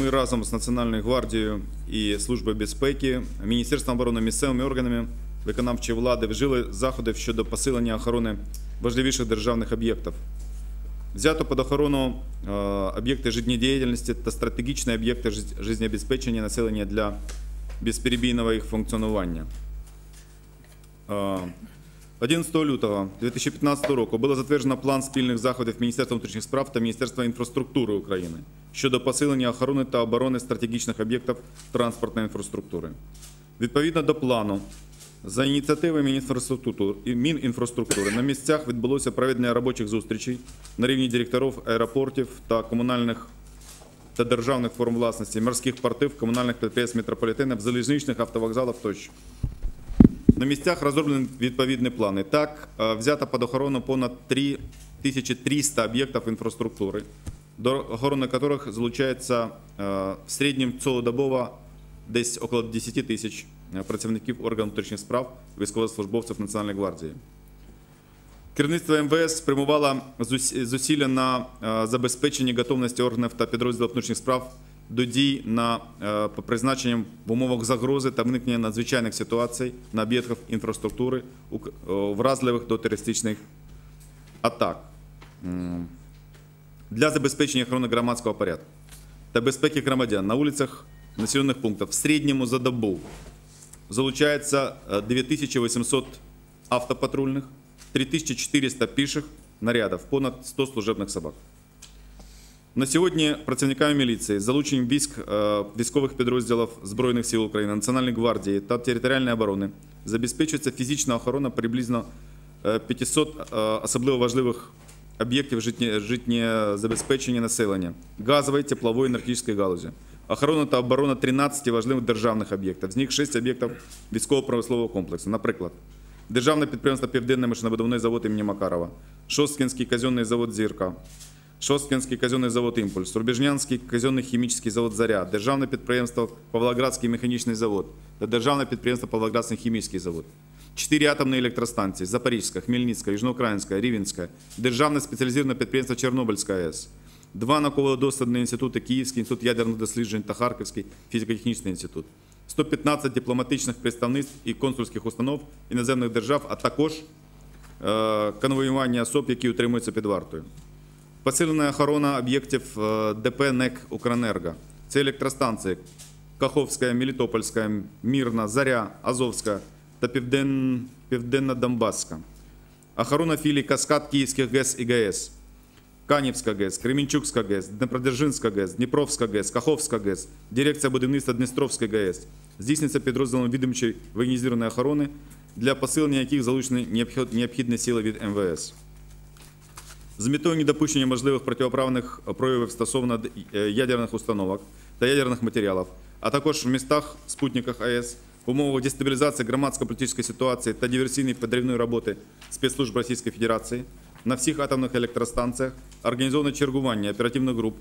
ми разом з Національною гвардією і Службою безпеки, Міністерством оборони, місцевими органами виконавчої влади вжили заходи щодо посилення охорони важливіших державних об'єктів. Взято під охорону е, об'єкти життєдіяльності та стратегічні об'єкти жит- життєбезпечення населення для безперебійного їх функціонування. Е, 11 лютого 2015 року було затверджено план спільних заходів Міністерства внутрішніх справ та Міністерства інфраструктури України щодо посилення охорони та оборони стратегічних об'єктів транспортної інфраструктури. Відповідно до плану, за ініціативи Мінінфраструктури на місцях відбулося проведення робочих зустрічей на рівні директорів аеропортів та комунальних та державних форм власності, морських портів, комунальних підприємств метрополітенів, залізничних автовокзалів тощо. На місцях розроблені відповідні плани. Так, е, взято під охорону понад 3300 об'єктів інфраструктури, до охорони яких залучається е, в середньому цілодобово десь около 10 тисяч е, працівників органів внутрішніх справ, військовослужбовців Національної гвардії. Керівництво МВС спрямувало зус- зусилля на забезпечення готовності органів та підрозділів внутрішніх справ до дій на е, по призначенням в умовах загрози та виникнення надзвичайних ситуацій на об'єктах інфраструктури, ук- о, вразливих до терористичних атак. Для забезпечення охорони громадського порядку та безпеки громадян на вулицях населених пунктів в середньому за добу залучається е, 9800 автопатрульних, 3400 піших нарядів, понад 100 служебних собак. На сьогодні працівниками міліції залученням військ е, військових підрозділів Збройних сил України, Національної гвардії та територіальної оборони забезпечується фізична охорона приблизно е, 500 е, особливо важливих об'єктів життєзабезпечення населення, газової, теплової, енергетичної галузі. Охорона та оборона 13 важливих державних об'єктів. З них 6 об'єктів військово-промислового комплексу. Наприклад, Державне підприємство Південний машинобудівний завод імені Макарова, Шосткінський казенний завод Зірка, Шосткінський казенний завод «Імпульс», Рубіжнянський казенний хімічний завод «Заря», Державне підприємство Павлоградський механічний завод та Державне Павлоградський хімічний завод. Чотири атомні електростанції – Запорізька, Хмельницька, Южноукраїнська, Рівенська, Державне спеціалізоване підприємство Чорнобильська АЕС, два науково-дослідні інститути – Київський інститут ядерних досліджень та Харківський фізико-технічний інститут. 115 дипломатичних представництв і консульських установ іноземних держав, а також е, конвоювання особ, які утримуються під вартою. Посилена охорона об'єктів е, ДП НЕК «Укренерго». Це електростанції Каховська, Мелітопольська, Мірна, Заря, Азовська та Півден... Південно-Донбаська. Охорона філій Каскад Київських ГЕС і ГАЕС. Канівська ГЕС, Кременчукська ГЕС, Днепродзержинська ГЕС, Дніпровська ГЕС, Каховська ГЕС, Дирекція будівництва Дністровської ГЕС. Здійснюється підрозділом відомчої воєнізованої охорони, для посилення яких залучені необхід- необхідні сили від МВС. З метою недопущення можливих протиправних проявів стосовно е, ядерних установок та ядерних матеріалів, а також в містах спутниках АЕС, в умовах дестабілізації громадсько-політичної ситуації та диверсійної підривної роботи спецслужб Російської Федерації на всіх атомних електростанціях організовано чергування оперативних груп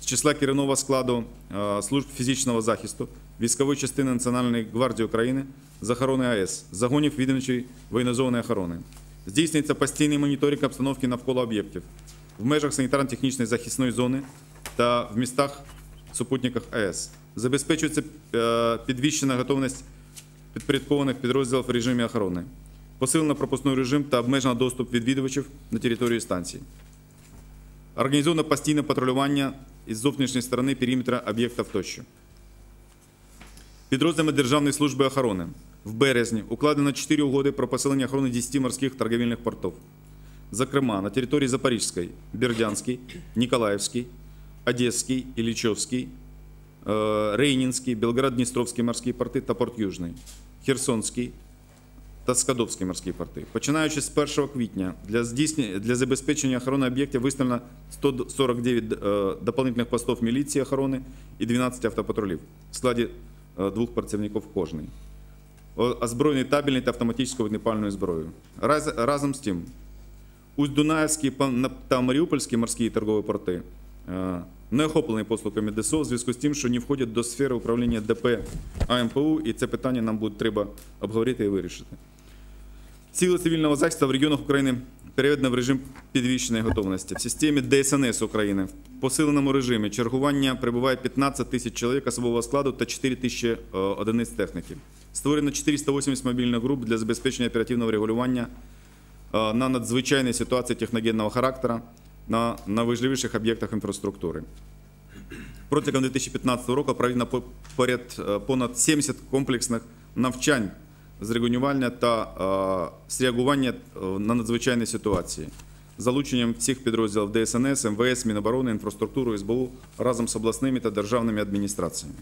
з числа керівного складу е, служб фізичного захисту, військової частини Національної гвардії України з охорони АЕС, загонів відомчої воєнізованої охорони. Здійснюється постійний моніторинг обстановки навколо об'єктів в межах санітарно-технічної захисної зони та в містах супутниках АЕС. Забезпечується е, підвищена готовність підпорядкованих підрозділів в режимі охорони. Посилено пропускний режим та обмежено доступ відвідувачів на територію станції. Організовано постійне патрулювання із зовнішньої сторони периметра об'єктів тощо. Підрозділами Державної служби охорони в березні укладено 4 угоди про посилення охорони 10 морських торговельних портів. Зокрема, на території Запорізької, Бердянський, Ніколаївський, Одеський, Іллічовський, е, Рейнінський, Белгород-Дністровський морські порти та Порт Южний, Херсонський та Скадовський морські порти. Починаючи з 1 квітня для, здійснення, для забезпечення охорони об'єктів виставлено 149 е, дополнительних постів міліції охорони і 12 автопатрулів в складі е, двох працівників кожний. Озброєний табельною та автоматичною вогнепальною зброєю. Раз, разом з тим, Усть-Дунаївський та Маріупольські морські торгові порти е, не охоплені послугами ДСО в зв'язку з тим, що не входять до сфери управління ДП АМПУ, і це питання нам буде треба обговорити і вирішити. Сили цивільного захисту в регіонах України переведено в режим підвищеної готовності. В системі ДСНС України в посиленому режимі чергування перебуває 15 тисяч чоловік особового складу та 4 тисячі е, одиниць техніки. Створено 480 мобільних груп для забезпечення оперативного регулювання е, на надзвичайні ситуації техногенного характеру на найважливіших об'єктах інфраструктури. Протягом 2015 року проведено по- поряд е, понад 70 комплексних навчань з регулювання та е, з реагування на надзвичайні ситуації. Залученням всіх підрозділів ДСНС, МВС, Міноборони, інфраструктури, СБУ разом з обласними та державними адміністраціями.